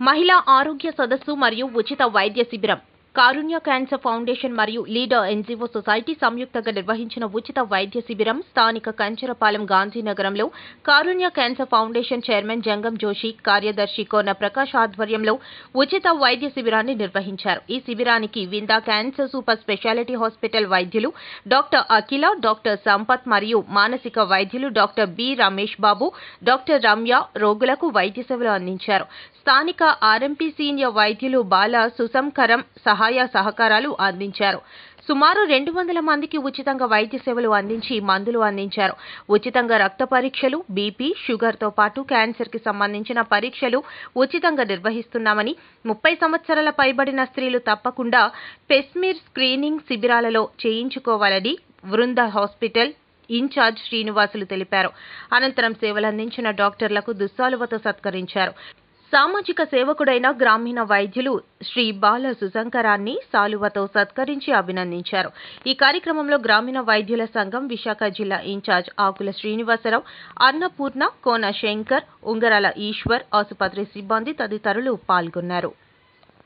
మహిళా ఆరోగ్య సదస్సు మరియు ఉచిత వైద్య శిబిరం. కారుణ్య క్యాన్సర్ ఫౌండేషన్ మరియు లీడర్ ఎన్జీఓ సొసైటీ సంయుక్తంగా నిర్వహించిన ఉచిత వైద్య శిబిరం స్థానిక Kancharapalem గాంధీనగరంలో Karunya cancer foundation chairman Jangam Joshi కార్యదర్శి కోన ప్రకాష్ ఆధ్వర్యంలో ఉచిత వైద్య శిబిరాన్ని నిర్వహించారు. ఈ శిబిరానికి Vinda cancer super speciality hospital వైద్యులు డాక్టర్ అఖిల డాక్టర్ సంపత్ మరియు మానసిక వైద్యులు doctor B Ramesh Babu doctor Ramya రోగులకు వైద్య సేవలు అందించారు. స్థానిక ఆర్ఎంపీ సీనియర్ వైద్యులు బాల సుసంకరం సహాయ సహకారాలు అందించారు. సుమారు రెండు వందల మందికి ఉచితంగా వైద్య సేవలు అందించి మందులు అందించారు. ఉచితంగా రక్త పరీక్షలు బీపీ షుగర్తో పాటు క్యాన్సర్కి సంబంధించిన పరీక్షలు ఉచితంగా నిర్వహిస్తున్నామని ముప్పై సంవత్సరాల పైబడిన స్త్రీలు తప్పకుండా పెస్మీర్ స్క్రీనింగ్ శిబిరాలలో చేయించుకోవాలని వృంద హాస్పిటల్ ఇన్ఛార్జ్ శ్రీనివాసులు తెలిపారు. అనంతరం సేవలందించిన డాక్టర్లకు దుస్సాలువతో సత్కరించారు. సామాజిక సేవకుడైన గ్రామీణ వైద్యులు శ్రీ బాల సుశంకరాన్ని సాలువతో సత్కరించి అభినందించారు. ఈ కార్యక్రమంలో గ్రామీణ వైద్యుల సంఘం విశాఖ జిల్లా ఇన్ఛార్జ్ ఆకుల శ్రీనివాసరావు అన్నపూర్ణ కోన శంకర్ ఉంగరాల ఈశ్వర్ ఆసుపత్రి సిబ్బంది తదితరులు పాల్గొన్నారు.